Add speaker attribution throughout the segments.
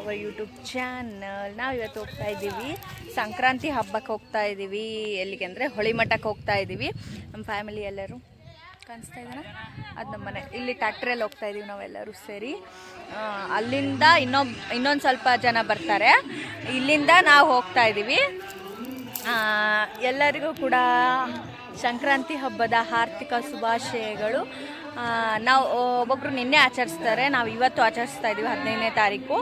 Speaker 1: Our YouTube channel ನಾವು ಇವತ್ತು ಹೋಗ್ತಾ ಇದ್ದೀವಿ. ಸಂಕ್ರಾಂತಿ ಹಬ್ಬಕ್ಕೆ ಹೋಗ್ತಾ ಇದ್ದೀವಿ. ಎಲ್ಲಿಗೆ ಅಂದರೆ ಹೊಳಿಮಠಕ್ಕೆ ಹೋಗ್ತಾ ಇದ್ದೀವಿ. ನಮ್ಮ ಫ್ಯಾಮಿಲಿ ಎಲ್ಲರೂ ಕಾಣಿಸ್ತಾ ಇದ್ದಾನ ಅದು ನಮ್ಮ ಮನೆ. ಇಲ್ಲಿ ಟ್ಯಾಕ್ಟ್ರಿಯಲ್ಲಿ ಹೋಗ್ತಾ ಇದ್ದೀವಿ ನಾವೆಲ್ಲರೂ ಸೇರಿ. ಅಲ್ಲಿಂದ ಇನ್ನೊಬ್, ಇನ್ನೊಂದು ಸ್ವಲ್ಪ ಜನ ಬರ್ತಾರೆ. ಇಲ್ಲಿಂದ ನಾವು ಹೋಗ್ತಾ ಇದ್ದೀವಿ ಎಲ್ಲರಿಗೂ ಕೂಡ ಸಂಕ್ರಾಂತಿ ಹಬ್ಬದ ಆರ್ಥಿಕ ಶುಭಾಶಯಗಳು. ನಾವು, ಒಬ್ಬೊಬ್ರು ನಿನ್ನೆ ಆಚರಿಸ್ತಾರೆ. ನಾವು ಇವತ್ತು ಆಚರಿಸ್ತಾ ಇದ್ದೀವಿ ಹದಿನೈದನೇ ತಾರೀಕು.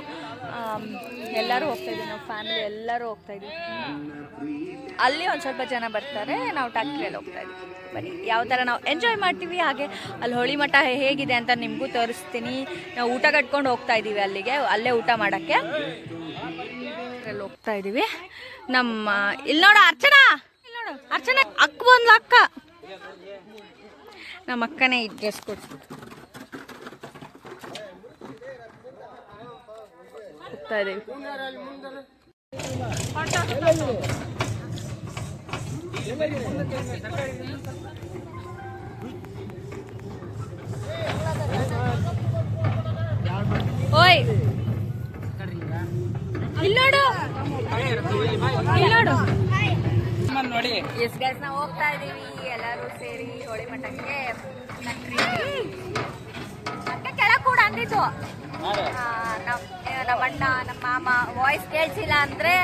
Speaker 1: ಎಲ್ಲರೂ ಹೋಗ್ತಾ ಇದ್ದೀವಿ ನಾವು ಫ್ಯಾಮಿಲಿ ಎಲ್ಲರೂ ಹೋಗ್ತಾ ಇದ್ದೀವಿ. ಅಲ್ಲಿ ಒಂದು ಸ್ವಲ್ಪ ಜನ ಬರ್ತಾರೆ, ನಾವು ಟ್ಯಾಕ್ಟ್ರಿಯಲ್ಲಿ ಹೋಗ್ತಾ ಇದ್ದೀವಿ. ಬನ್ನಿ, ಯಾವ ಥರ ನಾವು ಎಂಜಾಯ್ ಮಾಡ್ತೀವಿ, ಹಾಗೆ ಅಲ್ಲಿ ಹೋಳಿ ಮಠ ಹೇಗಿದೆ ಅಂತ ನಿಮಗೂ ತೋರಿಸ್ತೀನಿ. ನಾವು ಊಟ ಕಟ್ಕೊಂಡು ಹೋಗ್ತಾ ಇದ್ದೀವಿ ಅಲ್ಲಿಗೆ, ಅಲ್ಲೇ ಊಟ ಮಾಡೋಕ್ಕೆ. ಹೋಗ್ತಾ ಇದ್ದೀವಿ. ನಮ್ಮ, ಇಲ್ಲಿ ನೋಡು ಅರ್ಚನಾ! ಇಲ್ಲಿ ನೋಡು ಅರ್ಚನಾ, ಅಕ್ಕ ಒಂದು ಅಕ್ಕ. ನಮ್ಮ ಅಕ್ಕನೇ ಈ ಕೊಡ್ಸ್ಬಿಟ್ಟು ಹೋಗ್ತಾ ಇದ್ದೀವಿ. ಓಯ್. ಇಲ್ಲೋಡು ನೋಡು. ಇಲ್ಲಿ ನೋಡು.
Speaker 2: ನೋಡಿ
Speaker 1: ಎಸ್ ಗೈಸ್ ನಾವು ಹೋಗ್ತಾ ಇದೀವಿ ಎಲ್ಲರೂ ಸೇರಿ ಹೋಳಿ ಮಠಕ್ಕೆ. ಕೆಳ ಕೂಡ ಅಂದಿದ್ದು ನಮ್ಮ ಅಣ್ಣ ನಮ್ಮ ಮಾಮ ವಾಯ್ಸ್ ಕೇಳ್ಸಿಲ್ಲ ಅಂದ್ರೆ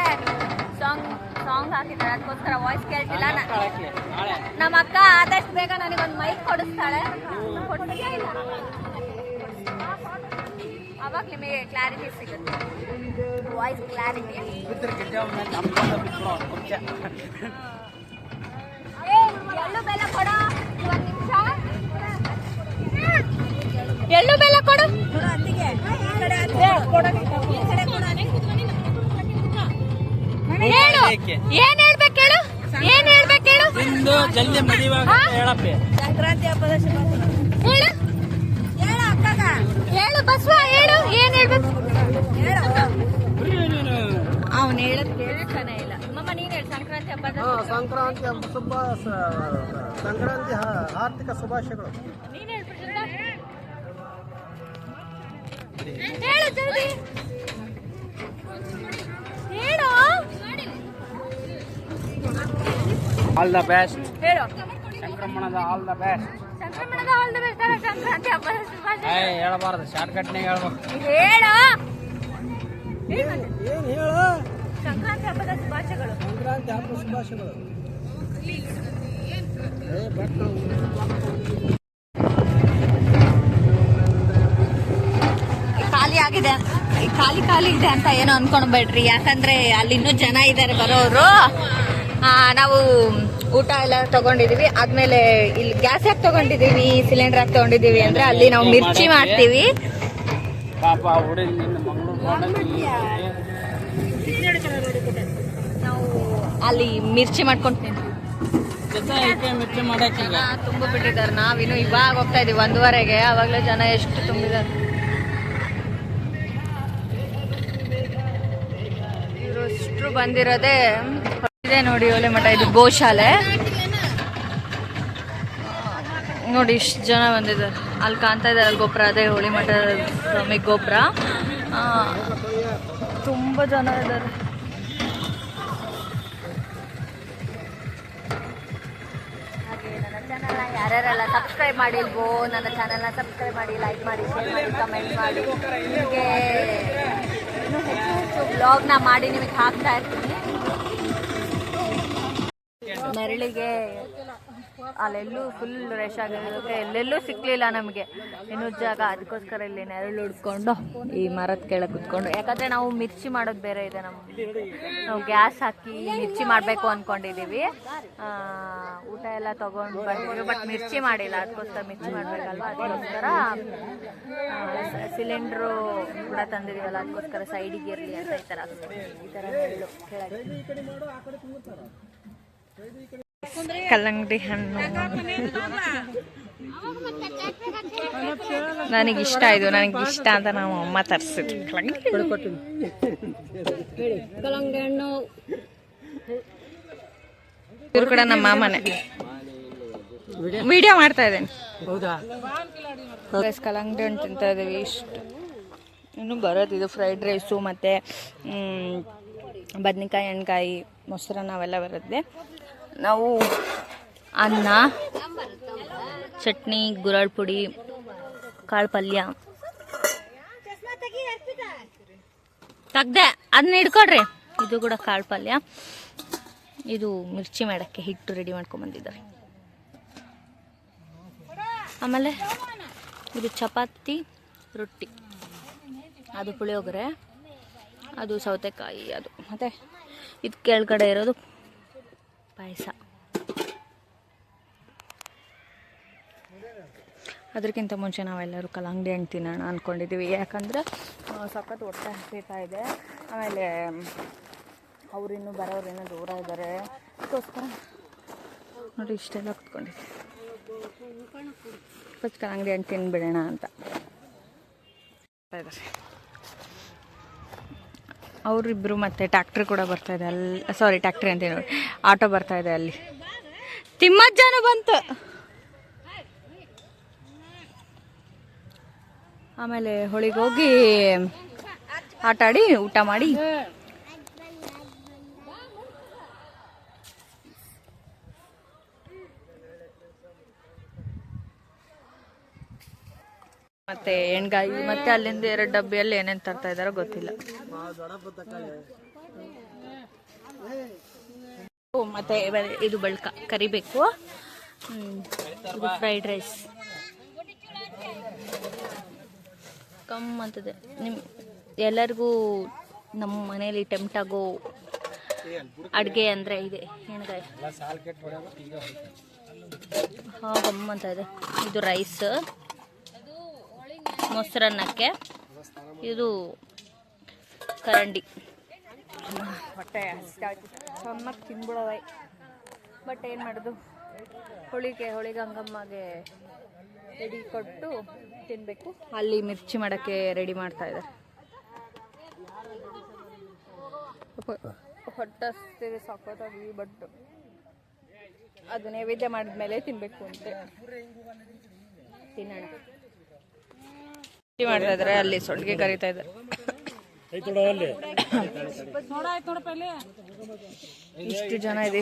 Speaker 1: ಸಾಂಗ್ ಸಾಂಗ್ ಹಾಕಿದ್ದಾರೆ. ಅದಕ್ಕೋಸ್ಕರ ವಾಯ್ಸ್
Speaker 2: ಕೇಳ್ತಿಲ್ಲ.
Speaker 1: ನಮ್ಮ ಅಕ್ಕ ಆದಷ್ಟು ಬೇಗ ನನಗೊಂದು ಮೈಕ್ ಕೊಡಿಸ್ತಾಳೆ. ಇಲ್ಲ ಅವಾಗ ನಿಮಗೆ ಕ್ಲಾರಿಟಿ ಸಿಗುತ್ತೆ. ವಾಯ್ಸ್ ಕ್ಲಾರಿಟಿ ಎಳ್ಳು ಬೆಲ್ಲ ಕೊಡು ಒಂದು ನಿಮಿಷ. ಎಳ್ಳು ಬೆಲ್ಲ ಕೊಡು. ಏನ್ ಹೇಳ್ಬೇಕು ಹೇಳು ಏನ್ ಹೇಳ್ಬೇಕು ಹೇಳು
Speaker 2: ಜಲ್ದಿ? ಹೇಳಪ್ಪಿ.
Speaker 3: ಸಂಕ್ರಾಂತಿ ಹಬ್ಬದ
Speaker 1: ಹೇಳು.
Speaker 3: ಹೇಳು ಅಕ್ಕಗ.
Speaker 1: ಹೇಳು ಬಸವ ಹೇಳು. ಏನ್ ಹೇಳ್ಬೇಕು?
Speaker 3: ಹೇಳು
Speaker 1: ಅವ್ನು ಹೇಳದ್ ಕೇಳ್ತಾನೆ ಇಲ್ಲ. ಮಮ್ಮ ನೀನ್ ಹೇಳು. ಸಂಕ್ರಾಂತಿ ಹಬ್ಬದ
Speaker 4: ಸಂಕ್ರಾಂತಿ ಹಬ್ಬ ಶುಭ ಸಂಕ್ರಾಂತಿ ಆರ್ಥಿಕ ಶುಭಾಶಯಗಳು.
Speaker 1: ನೀನ್ ಹೇಳ್ಬಿಟ್ಟು ಹೇಳು ಜಲ್ದಿ.
Speaker 2: ಆಲ್ ದ ಬೆಸ್ಟ್
Speaker 1: ಹೇಳು.
Speaker 2: ಸಂಕ್ರಮಣದ ಆಲ್ ದ ಬೆಸ್ಟ್
Speaker 1: ಸಂಕ್ರಮಣದ ಆಲ್ ದ ಬೆಸ್ಟ್ ಸಂಕ್ರಾಂತಿ ಹಬ್ಬದ ಶುಭಾಶಯ
Speaker 2: ಏ ಹೇಳಬಾರದು. ಶಾರ್ಟ್ ಕಟ್ ನೇ ಹೇಳಬೇಕು.
Speaker 1: ಹೇಳು.
Speaker 4: ಏನು ಹೇಳು?
Speaker 1: ಸಂಕ್ರಾಂತಿ ಹಬ್ಬದ ಶುಭಾಶಯಗಳು.
Speaker 4: ಸಂಕ್ರಾಂತಿ ಹಬ್ಬದ ಶುಭಾಶಯಗಳು. ಏ ಬಟ್
Speaker 1: ಖಾಲಿ ಆಗಿದೆ. ಖಾಲಿ ಖಾಲಿ ಇದೆ ಅಂತ ಏನೋ ಅನ್ಕೊಂಡ್ಬೇಡ್ರಿ. ಯಾಕಂದ್ರೆ ಅಲ್ಲಿ ಇನ್ನೂ ಜನ ಇದ್ದಾರೆ ಬರೋರು. ನಾವು ಊಟ ಎಲ್ಲ ತಗೊಂಡಿದೀವಿ. ಆದ್ಮೇಲೆ ಇಲ್ಲಿ ಗ್ಯಾಸ್ ಯಾಕೆ ತಗೊಂಡಿದೀವಿ? ಸಿಲಿಂಡರ್ ಯಾಕೆ ತಗೊಂಡಿದೀವಿ ಅಂದ್ರೆ ಅಲ್ಲಿ ನಾವು ಮಿರ್ಚಿ ಮಾಡ್ತೀವಿ. ನಾವು ಅಲ್ಲಿ ಮಿರ್ಚಿ ಮಾಡ್ಕೊಂಡು ತುಂಬ ಬಿಟ್ಟಿದ್ದಾರೆ. ನಾವಿನ್ನು ಇವಾಗ ಹೋಗ್ತಾ ಇದೀವಿ ಒಂದುವರೆಗೆ. ಅವಾಗಲೇ ಜನ ಎಷ್ಟು ತುಂಬಿದ್ದಾರೆ. ಇವರು ಬಂದಿರೋದೇ ಇದೆ ನೋಡಿ ಒಲೆ ಮಠ, ಇದು ಗೋಶಾಲೆ. ನೋಡಿ ಇಷ್ಟು ಜನ ಬಂದಿದ್ದಾರೆ. ಅಲ್ಲಿ ಕಾಣ್ತಾ ಇದ್ದಾರೆ ಗೋಪುರ ಅದೇ ಹೋಳಿ ಮಠ ಸ್ವಾಮಿ ಗೋಪುರ. ತುಂಬ ಜನ ಇದ್ದಾರೆ. ಯಾರ್ಯಾರೆಲ್ಲ ಸಬ್ಸ್ಕ್ರೈಬ್ ಮಾಡಿಲ್ವೋ, ನನ್ನ ಚಾನಲ್ನ ಸಬ್ಸ್ಕ್ರೈಬ್ ಮಾಡಿ ಲೈಕ್ ಮಾಡಿ ಶೇರ್ ಮಾಡಿ ಕಮೆಂಟ್ ಮಾಡಿ, ನಿಮಗೆ ಇನ್ನೂ ಹೆಚ್ಚು ಹೆಚ್ಚು ಬ್ಲಾಗ್ನ ಮಾಡಿ ನಿಮಗೆ ಹಾಕ್ತಾ ಇರ್ತೀನಿ. ನೆರಳಿಗೆ ಅಲ್ಲೆಲ್ಲೂ ಫುಲ್ ರಶ್ ಆಗಿರೋದಕ್ಕೆ ಎಲ್ಲೆಲ್ಲೂ ಸಿಕ್ಕಲಿಲ್ಲ ನಮಗೆ. ಇನ್ನು ಜಾಗ ಅದಕ್ಕೋಸ್ಕರ ಇಲ್ಲಿ ನೆರಳು ಹುಡ್ಕೊಂಡು ಈ ಮರದ ಕೆಳಗೆ ಕುತ್ಕೊಂಡು. ಯಾಕಂದರೆ ನಾವು ಮಿರ್ಚಿ ಮಾಡೋದು ಬೇರೆ ಇದೆ ನಮ್ಮ ನಾವು ಗ್ಯಾಸ್ ಹಾಕಿ ಮಿರ್ಚಿ ಮಾಡಬೇಕು ಅಂದ್ಕೊಂಡಿದ್ದೀವಿ ಊಟ ಎಲ್ಲ ತೊಗೊಂಡು ಬಂದಿದ್ದೀವಿ ಬಟ್ ಮಿರ್ಚಿ ಮಾಡಿಲ್ಲ. ಅದಕ್ಕೋಸ್ಕರ ಮಿರ್ಚಿ ಮಾಡಬೇಕಲ್ವ? ಅದಕ್ಕೋಸ್ಕರ ಸಿಲಿಂಡ್ರು ಕೂಡ ತಂದಿದ್ದೀವಲ್ಲ ಅದಕ್ಕೋಸ್ಕರ ಸೈಡಿಗೆ ಇರಲಿ ಅಂತ ಈ ಥರ ಈ ಥರ ಕೆಳಗೆ. ಕಲ್ಲಂಗಡಿ ಹಣ್ಣು. ನನಗೆ ಇಷ್ಟ ಇದು ನನಗೆ ಇಷ್ಟ ಅಂತ ನಾವು ಅಮ್ಮ ತರಿಸಿದ್ವಿ ಕಲ್ಲಂಗಡಿ ಹಣ್ಣು. ಇವ್ರು ಕೂಡ ನಮ್ಮ ಮಾಮನೆ. ವಿಡಿಯೋ ಮಾಡ್ತಾ ಇದ್ದೇನೆ.
Speaker 2: ಹೌದಾ?
Speaker 1: ಕಲ್ಲಂಗಡಿ ಹಣ್ಣು ತಿಂತಾ ಇದೀವಿ ಇಷ್ಟು. ಇನ್ನು ಬರೋದು ಇದು ಫ್ರೈಡ್ ರೈಸು ಮತ್ತು ಬದನೆಕಾಯಿ ಎಣ್ಣೆಕಾಯಿ ಮೊಸರನ್ನ ಅವೆಲ್ಲ ಬರುತ್ತೆ. ನಾವು ಅನ್ನ, ಚಟ್ನಿ, ಗುರಾಳ್ ಪುಡಿ, ಕಾಳು ಪಲ್ಯ. ತೆಗ್ದೆ ಅದನ್ನ ಹಿಡ್ಕೊಡ್ರಿ ಇದು ಕೂಡ ಕಾಳು ಪಲ್ಯ. ಇದು ಮಿರ್ಚಿ ಮಾಡೋಕ್ಕೆ ಹಿಟ್ಟು ರೆಡಿ ಮಾಡ್ಕೊಂಬಂದಿದ್ದಾರೆ ಆಮೇಲೆ ಇದು ಚಪಾತಿ, ರೊಟ್ಟಿ. ಅದು ಪುಳಿಯೋಗರೆ, ಅದು ಸೌತೆಕಾಯಿ, ಅದು. ಮತ್ತು ಇದು ಕೆಳಗಡೆ ಇರೋದು ಪಾಯಸ. ಅದಕ್ಕಿಂತ ಮುಂಚೆ ನಾವೆಲ್ಲರೂ ಕಲ್ಲಂಗಡಿ ಹಣ್ಣು ತಿನ್ನೋಣ ಅಂದ್ಕೊಂಡಿದ್ದೀವಿ ಯಾಕಂದರೆ ಸಖತ್ ಹೊಟ್ಟೆ ಹಸಿತಾ ಇದೆ. ಆಮೇಲೆ ಅವರಿನ್ನೂ ಬರೋರಿನ್ನೂ ದೂರ ಇದ್ದಾರೆ ಅದಕ್ಕೋಸ್ಕರ ನೋಡಿ ಇಷ್ಟೆಲ್ಲ ಕುತ್ಕೊಂಡಿದ್ದೆ ಫಸ್ಟ್ ಕಲ್ಲಂಗಡಿ ಹಣ್ಣು ತಿನ್ಬಿಡೋಣ ಅಂತ. ಇದ್ದಾರೆ ಅವರಿಬ್ಬರು ಮತ್ತೆ ಟ್ಯಾಕ್ಟ್ರಿ ಕೂಡ ಬರ್ತಾ ಇದೆ ಅಲ್ಲಿ. ಸಾರಿ ಟ್ಯಾಕ್ಟ್ರಿ ಅಂತ ನೋಡಿ. ಆಟೋ ಬರ್ತಾ ಇದೆ ಅಲ್ಲಿ. ತಿಮ್ಮಜ್ಜನ ಬಂತು. ಆಮೇಲೆ ಹೊಳಿಗೆ ಹೋಗಿ ಆಟ ಆಡಿ ಊಟ ಮಾಡಿ. ಮತ್ತೆ ಎಣ್ಗಾಯಿ, ಮತ್ತೆ ಅಲ್ಲಿಂದ ಎರಡು ಡಬ್ಬಿಯಲ್ಲಿ ಏನೇನು ತರ್ತಾ ಇದಾರೋ ಗೊತ್ತಿಲ್ಲ. ಮತ್ತೆ ಇದು ಬಳ್ಕ, ಕರಿಬೇಕು. ಫ್ರೈಡ್ ರೈಸ್ ಕಮ್ ಅಂತದೆ. ನಿಮ್ ಎಲ್ಲರಿಗೂ ನಮ್ಮ ಮನೇಲಿ ಟೆಂಪ್ಟ್ ಆಗೋ ಅಡುಗೆ ಅಂದರೆ ಇದೆ, ಎಣ್ಗಾಯಿ. ಹಾಂ ಗಮ್ ಅಂತ ಇದೆ. ಇದು ರೈಸ್ ಮೊಸರನ್ನಕ್ಕೆ ಇದು ಕರಂಡಿ. ಹೊಟ್ಟೆ ಚೆನ್ನಾಗಿ ತಿನ್ಬಿಡೋದ ಬಟ್ ಏನು ಮಾಡೋದು? ಹೋಳಿಗೆ ಹೋಳಿಗೆ ಹಂಗಮ್ಮಗೆ ರೆಡಿ ಕೊಟ್ಟು ತಿನ್ನಬೇಕು ಅಲ್ಲಿ ಮಿರ್ಚಿ ಮಾಡೋಕ್ಕೆ ರೆಡಿ ಮಾಡ್ತಾ ಇದ್ದಾರೆ. ಹೊಟ್ಟೆ ಹಸ್ತಿದೆ ಸಾಕೋತಾಗಿ ಬಟ್ ಅದು ನೈವೇದ್ಯ ಮಾಡಿದ್ಮೇಲೆ ತಿನ್ನಬೇಕು ಅಂತ. ತಿನ್ನೋಣ. ಮಾಡ್ತಾ ಇದಾರೆ ಅಲ್ಲಿ ಸೊಟ್ಟಿಗೆ ಕರಿತಾ ಇದ್ದಾರೆ. ಇಷ್ಟು ಜನ ಇದೆ.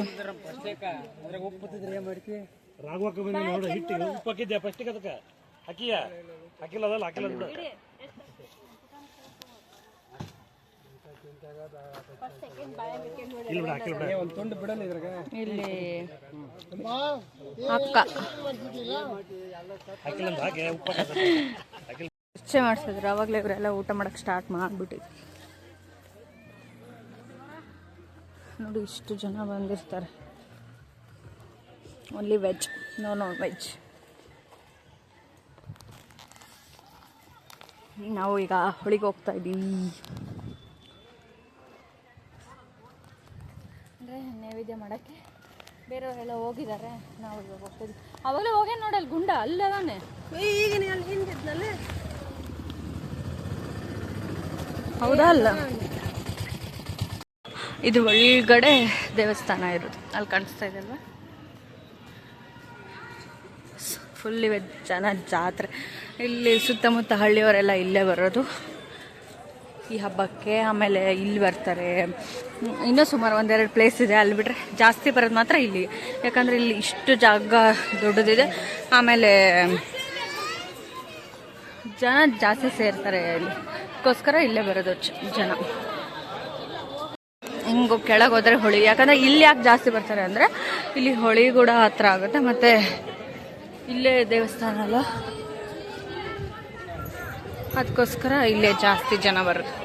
Speaker 4: ಇಲ್ಲಿ
Speaker 1: ಅಕ್ಕ. ಚರ್ಚೆ ಮಾಡಿಸಿದ್ರು. ಅವಾಗಲೇ ಇವರೆಲ್ಲ ಊಟ ಮಾಡೋಕ್ಕೆ ಸ್ಟಾರ್ಟ್ ಮಾಡಿಬಿಟ್ಟಿದ್ವಿ ನೋಡಿ ಇಷ್ಟು ಜನ ಬಂದಿರ್ತಾರೆ. Only veg no no veg ನಾವು ಈಗ ಹೊಳಿಗೆ ಹೋಗ್ತಾ ಇದ್ದೀವಿ. ಅಂದರೆ ನೈವೇದ್ಯ ಮಾಡೋಕ್ಕೆ ಬೇರೆಯವರೆಲ್ಲ ಹೋಗಿದ್ದಾರೆ. ನಾವು ಇವಾಗ ಹೋಗ್ತಾ ಇದ್ದೀವಿ. ಅವಾಗಲೇ ಹೋಗೇ ನೋಡಲ್ಲಿ ಗುಂಡ ಅಲ್ಲದಾನೆ
Speaker 3: ಈಗ ನೀನು ಹಿಂದಿದ್ನಲ್ಲೇ
Speaker 1: ಹೌದಾ? ಅಲ್ಲ. ಇದು ಒಳಗಡೆ ದೇವಸ್ಥಾನ ಇರೋದು. ಅಲ್ಲಿ ಕಾಣಿಸ್ತಾ ಇದೆ ಅಲ್ವಾ? ಫುಲ್ ಇವೆ ಜನ ಜಾತ್ರೆ. ಇಲ್ಲಿ ಸುತ್ತಮುತ್ತ ಹಳ್ಳಿಯವರೆಲ್ಲ ಇಲ್ಲೇ ಬರೋದು. ಈ ಹಬ್ಬಕ್ಕೆ ಆಮೇಲೆ ಇಲ್ಲಿ ಬರ್ತಾರೆ. ಇನ್ನೂ ಸುಮಾರು ಒಂದೆರಡು ಪ್ಲೇಸ್ ಇದೆ ಅಲ್ಲಿ ಬಿಟ್ಟರೆ ಜಾಸ್ತಿ ಬರೋದು ಮಾತ್ರ ಇಲ್ಲಿ. ಯಾಕಂದರೆ ಇಲ್ಲಿ ಇಷ್ಟು ಜಾಗ ದೊಡ್ಡದಿದೆ. ಆಮೇಲೆ ಜನ ಜಾಸ್ತಿ ಸೇರ್ತಾರೆ ಇಲ್ಲಿ. ಅದಕ್ಕೋಸ್ಕರ ಇಲ್ಲೇ ಬರೋದು ಜನ. ಹಿಂಗೆ ಕೆಳಗೆ ಹೋದ್ರೆ ಹೊಳಿ. ಯಾಕಂದರೆ ಇಲ್ಲಿ ಯಾಕೆ ಜಾಸ್ತಿ ಬರ್ತಾರೆ ಅಂದರೆ ಇಲ್ಲಿ ಹೊಳಿ ಕೂಡ ಹತ್ರ ಆಗುತ್ತೆ. ಮತ್ತು ಇಲ್ಲೇ ದೇವಸ್ಥಾನ ಅಲ್ಲ. ಅದಕ್ಕೋಸ್ಕರ ಇಲ್ಲೇ ಜಾಸ್ತಿ ಜನ ಬರುತ್ತೆ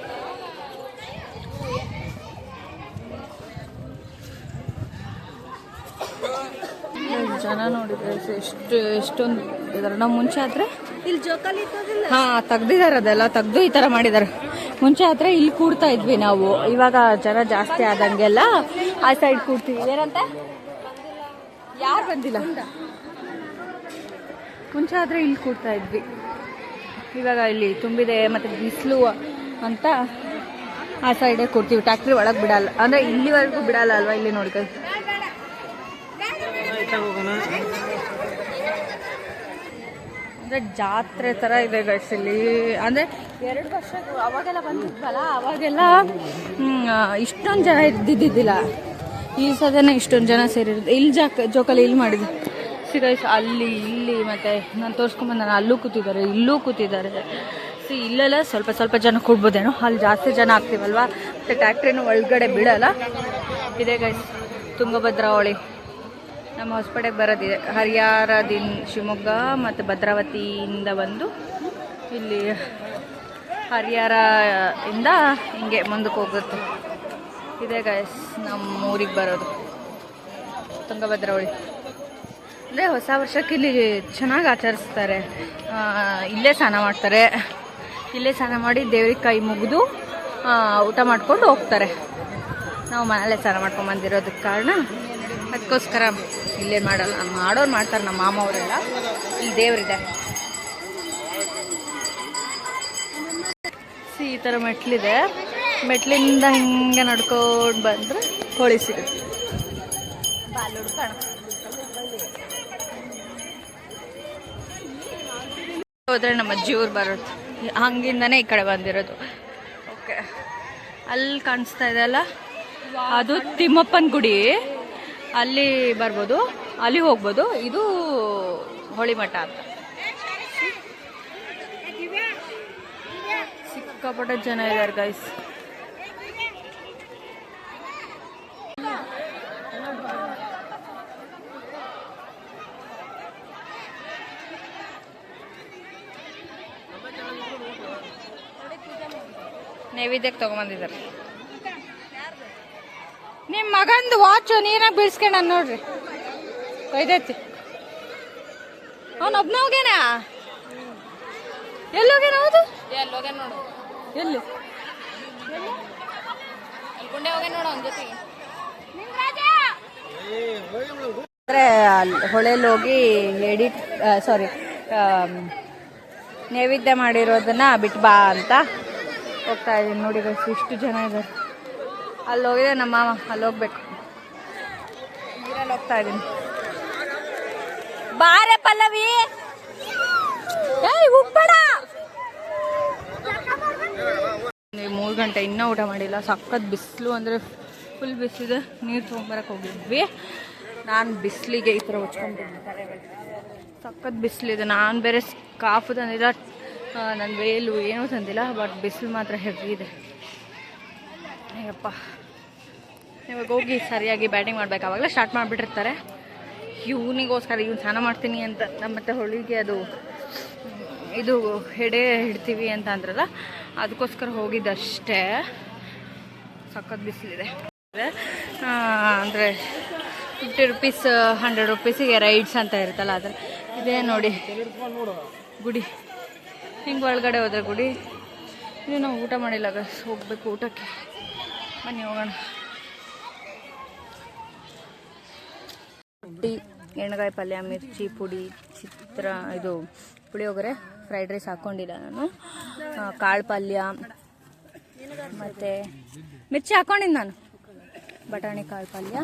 Speaker 1: ಜನ ನೋಡಿದ್ರೆ ಎಷ್ಟು, ಎಷ್ಟೊಂದು ಇದಾರೆ. ನಾವು ಮುಂಚೆ ಆದರೆ ಹಾ ತೆಗ್ದಿದ್ದಾರೆ ಅದೆಲ್ಲ. ತೆಗ್ದು ಈ ತರ ಮಾಡಿದ್ದಾರೆ. ಮುಂಚೆ ಆದ್ರೆ ಇಲ್ಲಿ ಕೂಡ್ತಾ ಇದ್ವಿ ನಾವು. ಇವಾಗ ಜನ ಜಾಸ್ತಿ ಆದಂಗೆಲ್ಲ ಆ ಸೈಡ್ ಕೂಡ್ತೀವಿ. ಏನಂತ? ಯಾರು ಬಂದಿಲ್ಲ? ಮುಂಚೆ ಆದ್ರೆ ಇಲ್ಲಿ ಕೂಡ್ತಾ ಇದ್ವಿ. ಇವಾಗ ಇಲ್ಲಿ ತುಂಬಿದೆ ಮತ್ತೆ ಬಿಸಿಲು ಅಂತ ಆ ಸೈಡೇ ಕೊಡ್ತೀವಿ. ಟ್ಯಾಕ್ಟ್ರಿ ಒಳಗೆ ಬಿಡಲ್ಲ. ಅಂದ್ರೆ ಇಲ್ಲಿವರೆಗೂ ಬಿಡಲ್ಲ ಅಲ್ವಾ? ಇಲ್ಲಿ ನೋಡ್ಕೊಳ್ಳಿ ಅಂದ್ರೆ ಜಾತ್ರೆ ತರ ಇದೆ ಗೈಸ್ ಇಲ್ಲಿ. ಅಂದ್ರೆ ಎರಡು ವರ್ಷ ಅವಾಗೆಲ್ಲ ಬಂದಿದ್ವಲ್ಲ, ಅವಾಗೆಲ್ಲ ಇಷ್ಟೊಂದು ಜನ ಇದ್ದಿದ್ದಿಲ್ಲ ಈ ಸದನ ಇಷ್ಟೊಂದು ಜನ ಸೇರಿರೋದು. ಇಲ್ಲಿ ಜಾಕ, ಜೋಕಲ್ಲಿ ಇಲ್ಲಿ ಮಾಡಿದ್ದಾರೆ ಸಿ ಗೈಸ್ ಅಲ್ಲಿ, ಇಲ್ಲಿ ಮತ್ತೆ ನಾನು ತೋರಿಸ್ಕೊಂಬಂದು ಅಲ್ಲೂ ಕೂತಿದ್ದಾರೆ, ಇಲ್ಲೂ ಕೂತಿದ್ದಾರೆ. ಸಿ ಇಲ್ಲೆಲ್ಲ ಸ್ವಲ್ಪ ಸ್ವಲ್ಪ ಜನ ಕೊಡ್ಬೋದೇನೋ? ಅಲ್ಲಿ ಜಾಸ್ತಿ ಜನ ಆಗ್ತೀವಲ್ವಾ? ಮತ್ತು ಟ್ಯಾಕ್ಟ್ರಿನೂ ಒಳಗಡೆ ಬಿಡಲ್ಲ? ಇದೆ ಗೈಸ್ ತುಂಗಭದ್ರಾ ಹೊಳಿ. ನಮ್ಮ ಹೊಸಪೇಟೆಗೆ ಬರೋದಿದೆ. ಹರಿಹರದಿಂದ ಶಿವಮೊಗ್ಗ ಮತ್ತು ಭದ್ರಾವತಿಯಿಂದ ಬಂದು ಇಲ್ಲಿ ಹರಿಹರ ಇಂದ ಹಿಂಗೆ ಮುಂದಕ್ಕೆ ಹೋಗುತ್ತೆ. ಇದೆ ಗೈಸ್ ನಮ್ಮ ಊರಿಗೆ ಬರೋದು. ತುಂಗಭದ್ರಾ ಹೊಳಿ ಅಂದರೆ ಹೊಸ ವರ್ಷಕ್ಕೆ ಇಲ್ಲಿ ಚೆನ್ನಾಗಿ ಆಚರಿಸ್ತಾರೆ. ಇಲ್ಲೇ ಸ್ನಾನ ಮಾಡ್ತಾರೆ. ಇಲ್ಲೇ ಸ್ನಾನ ಮಾಡಿ ದೇವ್ರಿಗೆ ಕೈ ಮುಗಿದು ಊಟ ಮಾಡ್ಕೊಂಡು ಹೋಗ್ತಾರೆ. ನಾವು ಮನೆಯಲ್ಲೇ ಸ್ನಾನ ಮಾಡ್ಕೊಂಡು ಬಂದಿರೋದಕ್ಕೆ ಕಾರಣ ಅದಕ್ಕೋಸ್ಕರ ಇಲ್ಲೇ ಮಾಡಲ್ಲ ಮಾಡೋರು ಮಾಡ್ತಾರೆ ನಮ್ಮ ಮಾಮವರೆಲ್ಲ ಇಲ್ಲಿ ದೇವರಿದೆ ಸಿ ಈ ಥರ ಮೆಟ್ಲಿದೆ. ಮೆಟ್ಲಿಂದ ಹಿಂಗೆ ನಡ್ಕೊಂಡು ಬಂದರೆ ಕೋಳಿ ಸಿಗುತ್ತೆ. ಹೋದರೆ ನಮ್ಮ ಅಜ್ಜಿ ಊರು ಬರೋದು ಹಂಗಿಂದನೇ ಈ ಕಡೆ ಬಂದಿರೋದು. ಓಕೆ ಅಲ್ಲಿ ಕಾಣಿಸ್ತಾ ಇದೆ ಅಲ್ಲ? ಅದು ತಿಮ್ಮಪ್ಪನ ಗುಡಿ. ಅಲ್ಲಿ ಬರ್ಬೋದು. ಅಲ್ಲಿ ಹೋಗ್ಬೋದು. ಇದು ಹೋಳಿಮಠ ಅಂತ. ಸಿಕ್ಕಾಪಟ್ಟೆ ಜನ ಇದ್ದಾರೆ ಗೈಸ್ ನೈವೇದ್ಯಕ್ಕೆ ತಗೊಂಬಂದಿದ್ದಾರೆ. ಮಗಂದು ವಾಚು ನೀರಾಗ ಬೀಳ್ಸ್ಕೊಂಡ ನೋಡ್ರಿ. ಒಯ್ದೈತಿ. ಅವನು ಒಬ್ನ ಹೋಗ್ಯಾನ? ಎಲ್ಲಿ ಹೋಗ್ಯಾನ ಹೌದು ಎಲ್ಲಿ? ಅಂದ್ರೆ ಹೊಳೆಯಲ್ಲಿ ಹೋಗಿ ಎಡಿಟ್ ಸಾರಿ ನೈವೇದ್ಯ ಮಾಡಿರೋದನ್ನ ಬಿಟ್ಟು ಬಾ ಅಂತ. ಹೋಗ್ತಾ ಇದೀನಿ ನೋಡಿ ಎಷ್ಟು ಇಷ್ಟು ಜನ ಇದ್ದಾರೆ ಅಲ್ಲಿ ಹೋಗಿದೆ ನಮ್ಮ ಮಾವ ಅಲ್ಲಿ ಹೋಗ್ಬೇಕು ನೀರಲ್ಲಿ ಹೋಗ್ತಾ ಇದ್ದೀನಿ. ಬಾರೆ ಪಲ್ಲವಿ! ಮೂರು ಗಂಟೆ ಇನ್ನೂ ಊಟ ಮಾಡಿಲ್ಲ, ಸಖತ್ ಬಿಸಿಲು ಅಂದರೆ ಫುಲ್ ಬಿಸಿಲಿದೆ. ನೀರು ತೊಗೊಂಬರಕ್ಕೆ ಹೋಗಿದ್ವಿ. ನಾನು ಬಿಸಿಲಿಗೆ ಈ ಥರ ಹೊಚ್ಕೊಂಡಿದ್ದೆ ಸಖತ್ ಬಿಸಿಲಿದೆ. ನಾನು ಬೇರೆ ಕಾಫು ತಂದಿಲ್ಲ ನನ್ನ ವೇಲು ಏನೂ ತಂದಿಲ್ಲ ಬಟ್ ಬಿಸಿಲು ಮಾತ್ರ ಹೆವಿ ಇದೆ. ಅಯ್ಯಪ್ಪ. ಇವಾಗ ಹೋಗಿ ಸರಿಯಾಗಿ ಬ್ಯಾಟಿಂಗ್ ಮಾಡ್ಬೇಕು. ಅವಾಗಲೇ ಸ್ಟಾರ್ಟ್ ಮಾಡಿಬಿಟ್ಟಿರ್ತಾರೆ. ಇವನಿಗೋಸ್ಕರ ಇವ್ನು ಸ್ನಾನ ಮಾಡ್ತೀನಿ ಅಂತ ಮತ್ತೆ ಹೊಳಿಗೆ ಅದು, ಇದು ಹೆಡೆ ಹಿಡ್ತೀವಿ ಅಂತ ಅಂದ್ರಲ್ಲ, ಅದಕ್ಕೋಸ್ಕರ ಹೋಗಿದ್ದಷ್ಟೇ. ಸಖತ್ ಬಿಸಿಲಿದೆ. ಅಂದರೆ ಫಿಫ್ಟಿ ರುಪೀಸ್ ಹಂಡ್ರೆಡ್ ರುಪೀಸಿಗೆ ರೈಡ್ಸ್ ಅಂತ ಇರುತ್ತಲ್ಲ ಆದರೆ ಇದೇ ನೋಡಿ. ಗುಡಿ. ಹಿಂಗೆ ಒಳಗಡೆ ಹೋದ್ರೆ ಗುಡಿ. ಇದು ನಾವು ಊಟ ಮಾಡಿಲ್ಲ ಹೋಗ್ಬೇಕು ಊಟಕ್ಕೆ. ಬನ್ನಿ ಹೋಗೋಣ. ರೊಟ್ಟಿ ಎಣ್ಣೆಗಾಯಿ ಪಲ್ಯ ಮಿರ್ಚಿ ಪುಡಿ ಚಿತ್ರ ಇದು ಪುಳಿಯೋಗರೆ ಫ್ರೈಡ್ ರೈಸ್ ಹಾಕ್ಕೊಂಡಿಲ್ಲ ನಾನು. ಕಾಳು ಪಲ್ಯ ಮತ್ತು ಮಿರ್ಚಿ ಹಾಕ್ಕೊಂಡಿದ್ದು ನಾನು. ಬಟಾಣಿ ಕಾಳು ಪಲ್ಯ.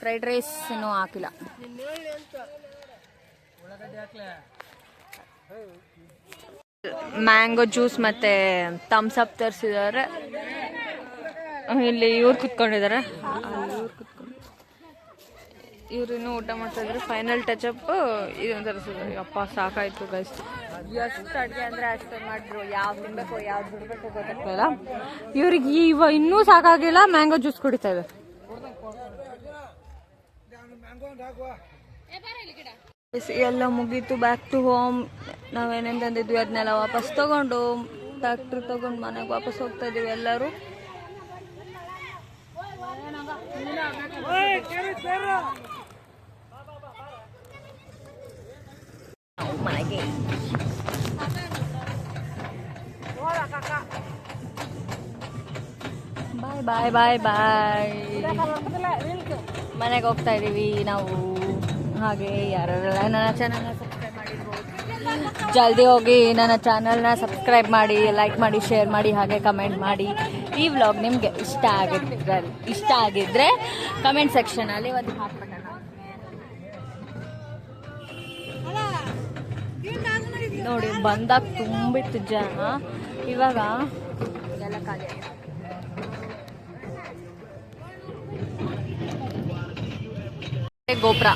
Speaker 1: ಫ್ರೈಡ್ ರೈಸ್ ಏನು ಹಾಕಿಲ್ಲ. ಮ್ಯಾಂಗೋ ಜ್ಯೂಸ್ ಮತ್ತು ಥಮ್ಸ್ ಅಪ್ ತರಿಸಿದ್ದಾರೆ ಇಲ್ಲಿ ಇವ್ರು ಕುತ್ಕೊಂಡಿದ್ದಾರೆ. ಇವ್ರು ಕುತ್ಕೊಂಡು ಇನ್ನೂ ಊಟ ಮಾಡ್ತಾ ಇದ್ರು. ಫೈನಲ್ ಟಚ್ ಅಪ್ ಇದೊಂದು ತರಿಸಿದ್ರು ಅಪ್ಪ ಸಾಕಾಯ್ತು ಗೈಸ್ ಎಷ್ಟು ಅಡುಗೆ ಅಂದರೆ ಅಷ್ಟು ಮಾಡಿದ್ರು. ಯಾವ್ದು ತಿನ್ಬೇಕು ಯಾವ್ದು ಬಿಡಬೇಕು ಗೊತ್ತಾಗ್ತಿಲ್ಲ ಇವ್ರಿಗೆ ಇವ ಇನ್ನೂ ಸಾಕಾಗಿಲ್ಲ ಮ್ಯಾಂಗೋ ಜ್ಯೂಸ್ ಕುಡಿತಾ ಇದೆ. ಎಲ್ಲ ಮುಗೀತು ಬ್ಯಾಕ್ ಟು ಹೋಮ್ ನಾವೇನೇನು ತಂದಿದ್ವಿ ಅದನ್ನೆಲ್ಲ ವಾಪಸ್ ತಗೊಂಡು ಫ್ಯಾಕ್ಟ್ರಿ ತಗೊಂಡು ಮನೆಗೆ ವಾಪಸ್ ಹೋಗ್ತಾ ಇದೀವಿ ಎಲ್ಲರೂ. ಮನೆಗೆ ಬಾಯ್ ಬಾಯ್ ಬಾಯ್ ಬಾಯ್ ಮನೆಗೆ ಹೋಗ್ತಾ ಇದೀವಿ ನಾವು. ಹಾಗೆ ಯಾರೆಲ್ಲ ನನ್ನ ಚಾನಲ್ನ ಸಬ್ಸ್ಕ್ರೈಬ್ ಮಾಡಿರ್ಬೋದು. ಜಲ್ದಿ ಹೋಗಿ ನನ್ನ ಚಾನಲ್ನ ಸಬ್ಸ್ಕ್ರೈಬ್ ಮಾಡಿ ಲೈಕ್ ಮಾಡಿ ಶೇರ್ ಮಾಡಿ, ಹಾಗೆ ಕಮೆಂಟ್ ಮಾಡಿ. ಈ ವ್ಲಾಗ್ ನಿಮಗೆ ಇಷ್ಟ ಆಗಿದ್ರೆ ಇಷ್ಟ ಆಗಿದ್ರೆ ಕಮೆಂಟ್ ಸೆಕ್ಷನಲ್ಲಿ ಒಂದು ನೋಡಿ, ಬಂದಾಗ ತುಂಬಿತ್ತು ಜನ. ಇವಾಗ ಎಲ್ಲ ಖಾಲಿ. ಗೋಪುರ.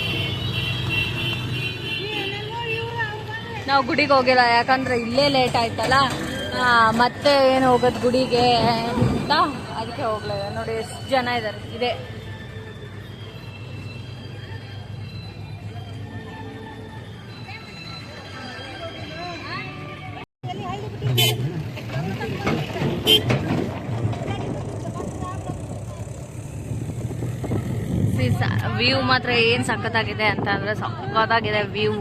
Speaker 1: ನಾವು ಗುಡಿಗೆ ಹೋಗಿಲ್ಲ, ಯಾಕಂದ್ರೆ ಇಲ್ಲೇ ಲೇಟ್ ಆಯ್ತಲ್ಲ. ಮತ್ತೆ ಏನು ಹೋಗೋದು ಗುಡಿಗೆ ಅಂತ ಅದಕ್ಕೆ ಹೋಗ್ಲಿಲ್ಲ ನೋಡಿ ಎಷ್ಟು ಜನ ಇದ್ದಾರೆ ಇದೆ. ವ್ಯೂ ಮಾತ್ರ ಏನು ಸಖತ್ತಾಗಿದೆ ಅಂತ ಅಂದರೆ ಸಖತ್ತಾಗಿದೆ ವ್ಯೂ.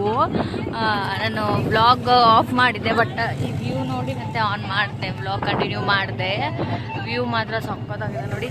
Speaker 1: ನಾನು ಬ್ಲಾಗ್ ಆಫ್ ಮಾಡಿದ್ದೆ ಬಟ್ ಈ ವ್ಯೂ ಮತ್ತೆ ಆನ್ ಮಾಡಿದೆ ಬ್ಲಾಗ್ ಕಂಟಿನ್ಯೂ ಮಾಡಿದೆ. ವ್ಯೂ ಮಾತ್ರ ಸಕ್ಕತ್ತಾಗಿದೆ ನೋಡಿ.